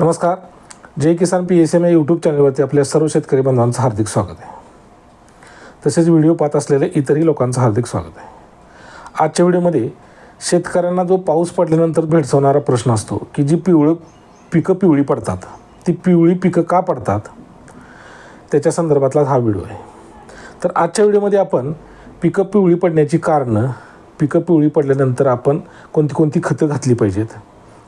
नमस्कार. Jai Kisan P S M या YouTube चॅनलवरती आपल्या सर्व शेतकरी बांधवांचं हार्दिक स्वागत आहे. तसेच व्हिडिओ पाहत असलेल्या इतरही लोकांचं हार्दिक स्वागत आहे. आजच्या व्हिडिओमध्ये शेतकऱ्यांना जो पाऊस पडल्यानंतर भेडसावणारा प्रश्न असतो की जी पिवळं पिकं पिवळी पडतात ती पिवळी पिकं का पडतात? त्याच्या संदर्भातला हा व्हिडिओ आहे. तर आजच्या व्हिडिओमध्ये आपण पिकं पिवळी पडण्याची कारणं पिकं पिवळी पडल्यानंतर आपण कोणती कोणती खतं घातली पाहिजेत?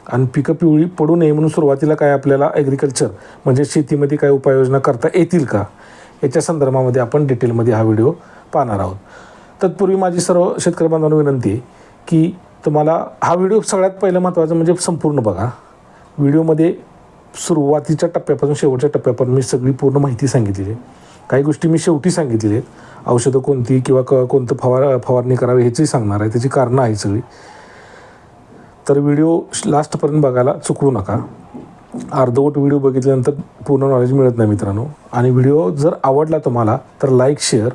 आणि पिकं पिवळी पडू नये म्हणून सुरुवातीला काय आपल्याला ॲग्रिकल्चर म्हणजे शेतीमध्ये काय उपाययोजना करता येतील का? याच्या संदर्भामध्ये आपण डिटेलमध्ये हा व्हिडिओ पाहणार आहोत. तत्पूर्वी माझी सर्व शेतकरी बांधवांना विनंती आहे की तुम्हाला हा व्हिडिओ सगळ्यात पहिलं महत्त्वाचं म्हणजे संपूर्ण बघा. व्हिडिओमध्ये सुरुवातीच्या टप्प्यापासून शेवटच्या टप्प्यापर्यंत मी सगळी पूर्ण माहिती सांगितलेली आहे. काही गोष्टी मी शेवटी सांगितलेली आहेत. औषधं कोणती किंवा क कोणतं फवार फवारणी करावी ह्याचंही सांगणार आहे. त्याची कारणं आहे सगळी. तर व्हिडिओ लास्टपर्यंत बघायला चुकवू नका. अर्धवट व्हिडिओ बघितल्यानंतर पूर्ण नॉलेज मिळत नाही मित्रांनो. आणि व्हिडिओ जर आवडला तुम्हाला तर लाईक शेअर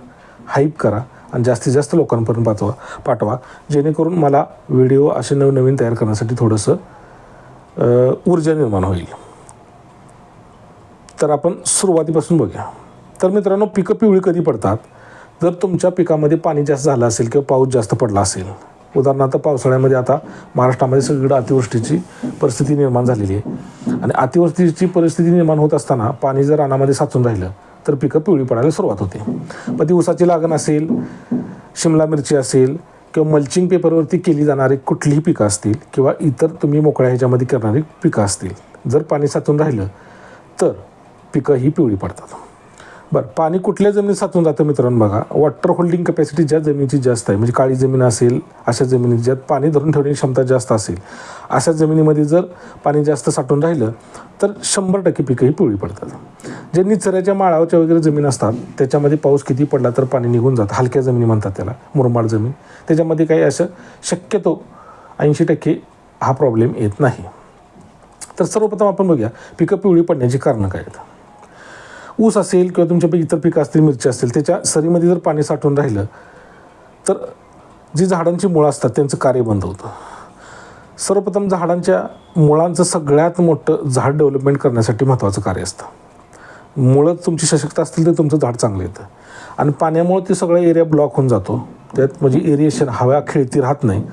हाईप करा आणि जास्तीत जास्त लोकांपर्यंत पाठवा पाठवा. जेणेकरून मला व्हिडिओ असे नवनवीन तयार करण्यासाठी थोडंसं ऊर्जा निर्माण होईल. तर आपण सुरुवातीपासून बघूया. तर मित्रांनो पिकं पिवळी कधी पडतात? जर तुमच्या पिकामध्ये पाणी जास्त झालं असेल किंवा पाऊस जास्त पडला असेल उदाहरणार्थ पावसाळ्यामध्ये आता महाराष्ट्रामध्ये सगळीकडे अतिवृष्टीची परिस्थिती निर्माण झालेली आहे. आणि अतिवृष्टीची परिस्थिती निर्माण होत असताना पाणी जर रानामध्ये साचून राहिलं तर पिकं पिवळी पडायला सुरुवात होते. मग ती ऊसाची लागण असेल शिमला मिरची असेल किंवा मल्चिंग पेपरवरती केली जाणारी कुठलीही पिकं असतील किंवा इतर तुम्ही मोकळ्या ह्याच्यामध्ये करणारी पिकं असतील जर पाणी साचून राहिलं तर पिकं ही पिवळी पडतात. बरं पाणी कुठल्या जमिनीत साचून जातं मित्रांनो बघा? वॉटर होल्डिंग कपॅसिटी ज्या जमिनीची जास्त आहे म्हणजे काळी जमीन असेल अशा जमिनीत ज्यात पाणी धरून ठेवण्याची क्षमता जास्त असेल अशा जमिनीमध्ये जर पाणी जास्त साठून राहिलं तर शंभर टक्के पिकंही पिवळी पडतात. जे निचऱ्याच्या माळावरच्या वगैरे जमीन असतात त्याच्यामध्ये पाऊस किती पडला तर पाणी निघून जातं. हलक्या जमिनी म्हणतात त्याला मुरमाड जमीन. त्याच्यामध्ये काही असं शक्यतो ऐंशी टक्के हा प्रॉब्लेम येत नाही. तर सर्वप्रथम आपण बघूया पिकं पिवळी पडण्याची कारणं काय आहेत? ऊस असेल किंवा तुमच्यापैकी इतर पिकं असतील मिरची असतील त्याच्या सरीमध्ये जर पाणी साठवून राहिलं तर जी झाडांची मुळं असतात त्यांचं कार्य बंद होतं. सर्वप्रथम झाडांच्या मुळांचं सगळ्यात मोठं झाड डेव्हलपमेंट करण्यासाठी महत्त्वाचं कार्य असतं. मुळं तुमची सशक्त असतील तर तुमचं झाड चांगलं येतं. आणि पाण्यामुळं ते सगळं एरिया ब्लॉक होऊन जातो. त्यात म्हणजे एरिएशन हवा खेळती राहत नाही.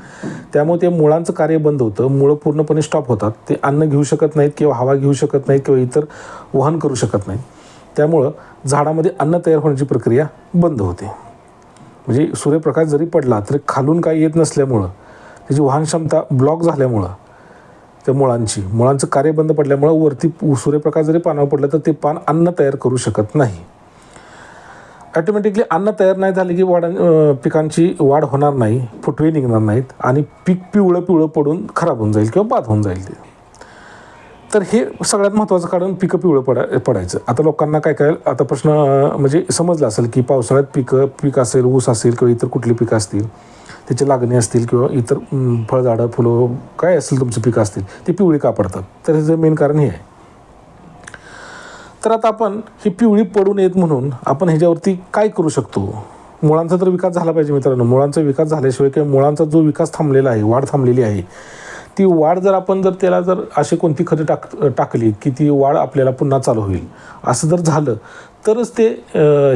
त्यामुळे ते मुळांचं कार्य बंद होतं. मुळं पूर्णपणे स्टॉप होतात. ते अन्न घेऊ शकत नाहीत किंवा हवा घेऊ शकत नाहीत किंवा इतर वहन करू शकत नाहीत. त्यामुळं झाडामध्ये अन्न तयार होण्याची प्रक्रिया बंद होते. म्हणजे सूर्यप्रकाश जरी पडला तरी खालून काही येत नसल्यामुळं त्याची वाहन क्षमता ब्लॉक झाल्यामुळं त्या मुळांची मुळांचं कार्य बंद पडल्यामुळं वरती सूर्यप्रकाश जरी पानावर पडलं तर ते पान अन्न तयार करू शकत नाही. ॲटोमॅटिकली अन्न तयार नाही झाले की वाढ पिकांची वाढ होणार नाही फुटवे निघणार नाहीत आणि पीक पिवळं पिवळं पडून खराब होऊन जाईल किंवा बाद होऊन जाईल ते. तर हे सगळ्यात महत्त्वाचं कारण पिकं पिवळं पडा पडायचं. आता लोकांना काय काय आता प्रश्न म्हणजे समजला असेल की पावसाळ्यात पिकं पीक असेल ऊस असेल किंवा इतर कुठली पिकं असतील त्याची लागणी असतील किंवा इतर फळझाडं फुलं काय असेल तुमची पिकं असतील ती पिवळी का पडतात तर ह्याचं मेन कारण हे आहे. तर आता आपण ही पिवळी पडू नयेत म्हणून आपण ह्याच्यावरती काय करू शकतो? मुळांचा तर विकास झाला पाहिजे मित्रांनो. मुळांचा विकास झाल्याशिवाय किंवा मुळांचा जो विकास थांबलेला आहे वाढ थांबलेली आहे ती वाढ जर आपण जर त्याला जर अशी कोणती खतं टाक टाकली की ती वाढ आपल्याला पुन्हा चालू होईल. असं जर झालं तरच ते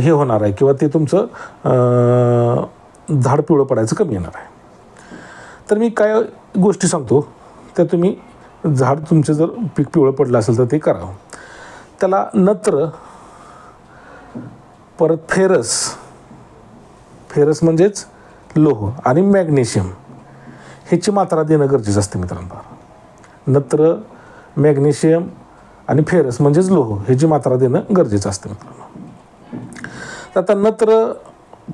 हे होणार आहे किंवा ते तुमचं झाड पिवळं पडायचं कमी येणार आहे. तर मी काय गोष्टी सांगतो त्या तुम्ही झाड तुमचं जर पीक पिवळं पडलं असेल तर ते करावं त्याला नत्र परत फेरस. फेरस म्हणजेच लोह आणि मॅग्नेशियम. ह्याची मात्रा देणं गरजेचं असते मित्रांनो. नत्र मॅग्नेशियम आणि फेरस म्हणजेच लोह ह्याची मात्रा देणं गरजेचं असतं मित्रांनो. तर आता नत्र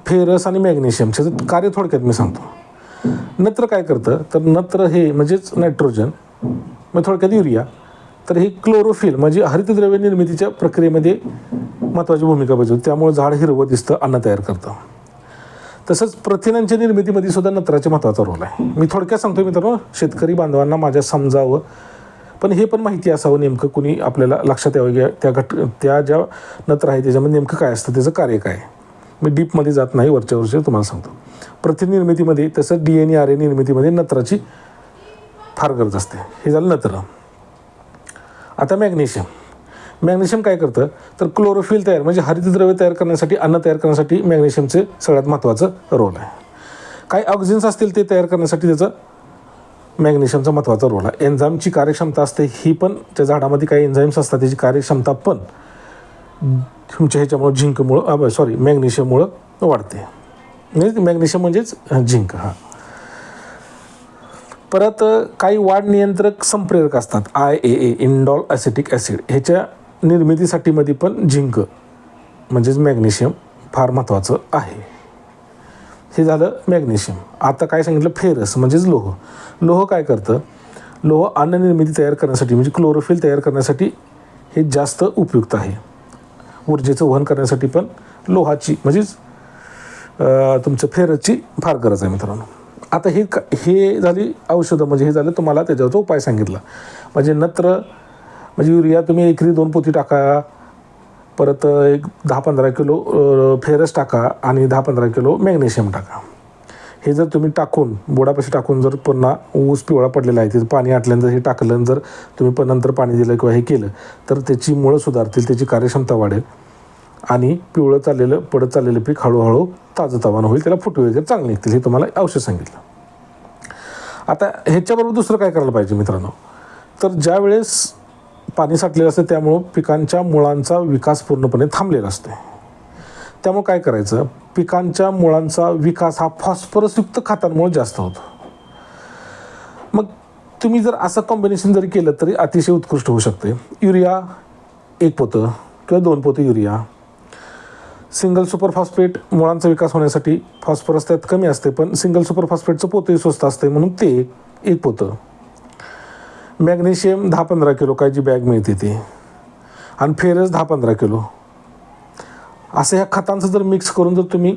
फेरस आणि मॅग्नेशियम कार्य थोडक्यात मी सांगतो. नत्र काय करतं? तर नत्र हे म्हणजेच नायट्रोजन मग थोडक्यात युरिया. तर हे क्लोरोफिल म्हणजे हरितद्रव्य निर्मितीच्या प्रक्रियेमध्ये महत्त्वाची भूमिका बजावते. त्यामुळे झाड हिरवं दिसतं अन्न तयार करतं. तसंच प्रथिनांच्या निर्मितीमध्ये सुद्धा नत्राच्या महत्त्वाचा रोल आहे. मी थोडक्यात सांगतो मित्रांनो शेतकरी बांधवांना माझ्या समजावं पण हे पण माहिती असावं नेमकं कुणी आपल्याला लक्षात यावं की त्या घट त्या ज्या नत्र आहे त्याच्यामध्ये नेमकं काय असतं त्याचं कार्य काय मी डीपमध्ये जात नाही वरच्या वरच्या तुम्हाला सांगतो. प्रथिन निर्मितीमध्ये तसंच D N A R A निर्मितीमध्ये नत्राची फार गरज असते. हे झालं नत्र. आता मॅग्नेशियम. मॅग्नेशियम काय करतं? तर क्लोरोफिल तयार म्हणजे हरितद्रव्य तयार करण्यासाठी अन्न तयार करण्यासाठी मॅग्नेशियमचे सगळ्यात महत्त्वाचं रोल आहे. काही ऑक्सिजन्स असतील ते तयार करण्यासाठी त्याचं मॅग्नेशियमचा महत्त्वाचा रोल आहे. एन्झाईमची कार्यक्षमता असते ही पण त्या झाडामध्ये काही एन्झाईम्स असतात त्याची कार्यक्षमता पण तुमच्या ह्याच्यामुळं झिंकमुळं सॉरी मॅग्नेशियममुळं वाढते. म्हणजे मॅग्नेशियम म्हणजेच झिंक हा. परत काही वाढ नियंत्रक संप्रेरक असतात. I A A indole acetic acid ह्याच्या निर्मितीसाठी मध्ये पण झिंक म्हणजेच मॅग्नेशियम फार महत्त्वाचं आहे. हे झालं मॅग्नेशियम. आता काय सांगितलं? फेरस म्हणजेच लोह. लोह काय करतं? लोह अन्ननिर्मिती तयार करण्यासाठी म्हणजे क्लोरोफिल तयार करण्यासाठी हे जास्त उपयुक्त आहे. ऊर्जेचं वहन करण्यासाठी पण लोहाची म्हणजेच तुमचं फेरसची फार गरज आहे मित्रांनो. आता हे का हे झाली औषधं म्हणजे हे झालं तुम्हाला त्याच्यावरचा उपाय सांगितला. म्हणजे नत्र म्हणजे युरिया तुम्ही एकरी दोन पोती टाका परत एक दहा पंधरा किलो फेरस टाका आणि दहा पंधरा किलो मॅग्नेशियम टाका. हे जर तुम्ही टाकून बोडापाशी टाकून जर पुन्हा ऊस पिवळा पडलेला आहे तिथं पाणी आटल्यानंतर हे टाकलं आणि जर तुम्ही पण नंतर पाणी दिलं किंवा हे केलं तर त्याची मुळं सुधारतील त्याची कार्यक्षमता वाढेल आणि पिवळं चाललेलं पडत चाललेलं पीक हळूहळू ताजं तवानं होईल त्याला फुटवे वगैरे चांगले निघतील हे तुम्हाला औषध सांगितलं. आता ह्याच्याबरोबर दुसरं काय करायला पाहिजे मित्रांनो? तर ज्यावेळेस पाणी साठलेलं असतं त्यामुळं पिकांच्या मुळांचा विकास पूर्णपणे थांबलेला असतो त्यामुळं काय करायचं? पिकांच्या मुळांचा विकास हा फॉस्फरसयुक्त खतांमुळे जास्त होतो. मग तुम्ही जर असं कॉम्बिनेशन जरी केलं तरी अतिशय उत्कृष्ट होऊ शकते. युरिया एक पोतं किंवा दोन पोतं युरिया. सिंगल सुपर फॉस्फेट मुळांचा विकास होण्यासाठी फॉस्फरस त्यात कमी असते पण सिंगल सुपर फॉस्फेटचं पोतंही स्वस्त असते म्हणून ते एक पोतं. मॅग्नेशियम दहा पंधरा किलो काय जी बॅग मिळते ती. आणि फेरस दहा पंधरा किलो. असं ह्या खतांचं जर मिक्स करून जर तुम्ही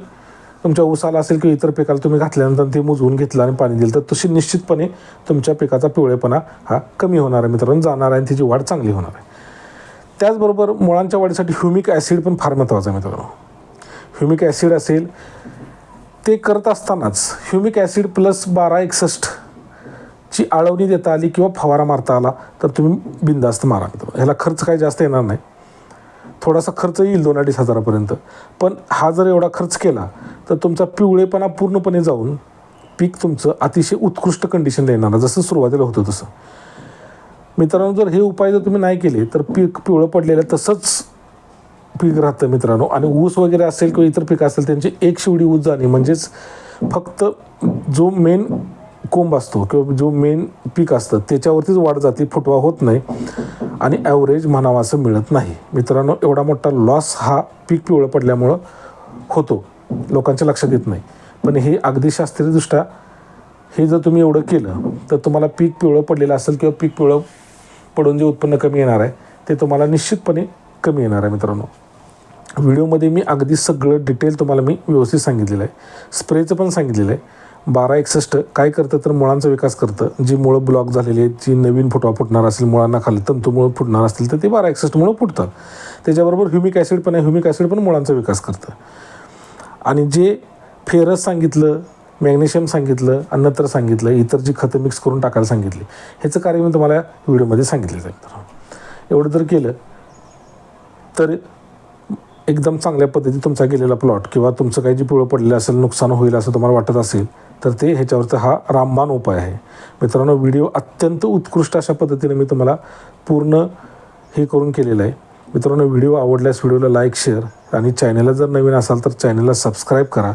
तुमच्या ऊसाला असेल किंवा इतर पिकाला तुम्ही घातल्यानंतर ते मुजवून घेतलं आणि पाणी दिलं तर तशी निश्चितपणे तुमच्या पिकाचा पिवळेपणा हा कमी होणार आहे मित्रांनो जाणार आहे आणि त्याची वाढ चांगली होणार आहे. त्याचबरोबर मुळांच्या वाढीसाठी ह्युमिक ॲसिड पण फार महत्त्वाचं आहे मित्रांनो. ह्युमिक ॲसिड असेल ते करत असतानाच ह्युमिक ॲसिड प्लस बारा एकसष्ट ची आळवणी देता आली किंवा फवारा मारता आला तर तुम्ही बिंदास्त मारा. ह्याला खर्च काही जास्त येणार नाही. थोडासा खर्च येईल दोन अडीच हजारापर्यंत. पण हा जर एवढा खर्च केला तर तुमचा पिवळेपणा पूर्णपणे जाऊन पीक तुमचं अतिशय उत्कृष्ट कंडिशनला येणार. जसं सुरुवातीला होतं तसं. मित्रांनो जर हे उपाय जर तुम्ही नाही केले तर पीक पिवळं पडलेलं तसंच पीक राहतं मित्रांनो. आणि ऊस वगैरे असेल किंवा इतर पीक असेल त्यांची एक शिवडी ऊस जाणे. म्हणजेच फक्त जो मेन कोंब असतो किंवा जो मेन पीक असतं त्याच्यावरतीच वाढ जाते फुटवा होत नाही आणि ॲव्हरेज म्हणावं असं मिळत नाही. मित्रांनो एवढा मोठा लॉस हा पीक पिवळं पडल्यामुळं होतो. लोकांच्या लक्षात येत नाही. पण हे अगदी शास्त्रीयदृष्ट्या हे जर तुम्ही एवढं केलं तर तुम्हाला पीक पिवळं पडलेलं असेल किंवा पीक पिवळं पडून जे उत्पन्न कमी येणार आहे ते तुम्हाला निश्चितपणे कमी येणार आहे मित्रांनो. व्हिडिओमध्ये मी अगदी सगळं डिटेल तुम्हाला मी व्यवस्थित सांगितलेलं आहे. स्प्रेचं पण सांगितलेलं आहे. बारा एकसष्ट काय करतं तर मुळांचा विकास करतं. जी मुळं ब्लॉक झालेली आहेत जी नवीन फुटवा फुटणार असेल मुळांना खाली तंतुमुळं फुटणार असतील तर ते बारा एकसष्टमुळं फुटतात. त्याच्याबरोबर ह्युमिक ॲसिड पण आहे ह्युमिक ॲसिड पण मुळांचा विकास करतं. आणि जे फेरस सांगितलं मॅग्नेशियम सांगितलं अन्नत्र सांगितलं इतर जी खतं मिक्स करून टाकायला सांगितली ह्याचं कार्य मी तुम्हाला व्हिडिओमध्ये सांगितलं जाईल एवढं जर केलं तर एकदम चांगल्या पद्धतीत तुमचा गेलेला प्लॉट किंवा तुमचं काही जे पिवळं पडलेलं असेल नुकसान होईल असं तुम्हाला वाटत असेल तर ते ह्याच्यावरचा हा रामबाण उपाय आहे. मित्रांनो व्हिडिओ अत्यंत उत्कृष्ट अशा पद्धतीने मी तुम्हाला पूर्ण हे करून केलेलं आहे. मित्रांनो व्हिडिओ आवडल्यास व्हिडिओला लाईक शेअर आणि चॅनलला जर नवीन असाल तर चॅनलला सबस्क्राईब करा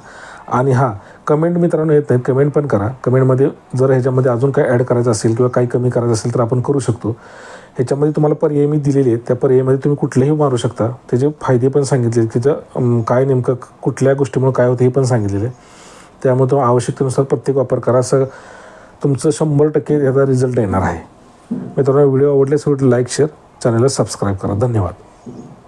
आणि हां कमेंट मित्रांनो येत नाहीत कमेंट पण करा. कमेंटमध्ये जर ह्याच्यामध्ये अजून काय ॲड करायचं असेल किंवा काही कमी करायचं असेल तर आपण करू शकतो. ह्याच्यामध्ये तुम्हाला पर्याय मी दिलेले आहेत. त्या पर्यायामध्ये तुम्ही कुठलेही मारू शकता. त्याचे फायदे पण सांगितले आहेत त्याचं काय नेमकं कुठल्या गोष्टीमुळे काय होतं हे पण सांगितलेलं आहे. त्यामुळे तुम्ही आवश्यकतेनुसार प्रत्येक वापर करा. असं तुमचं शंभर टक्के याचा रिझल्ट येणार आहे. मित्रांनो व्हिडिओ आवडल्यास व्हिडिओ लाईक शेअर चॅनलला सबस्क्राईब करा. धन्यवाद.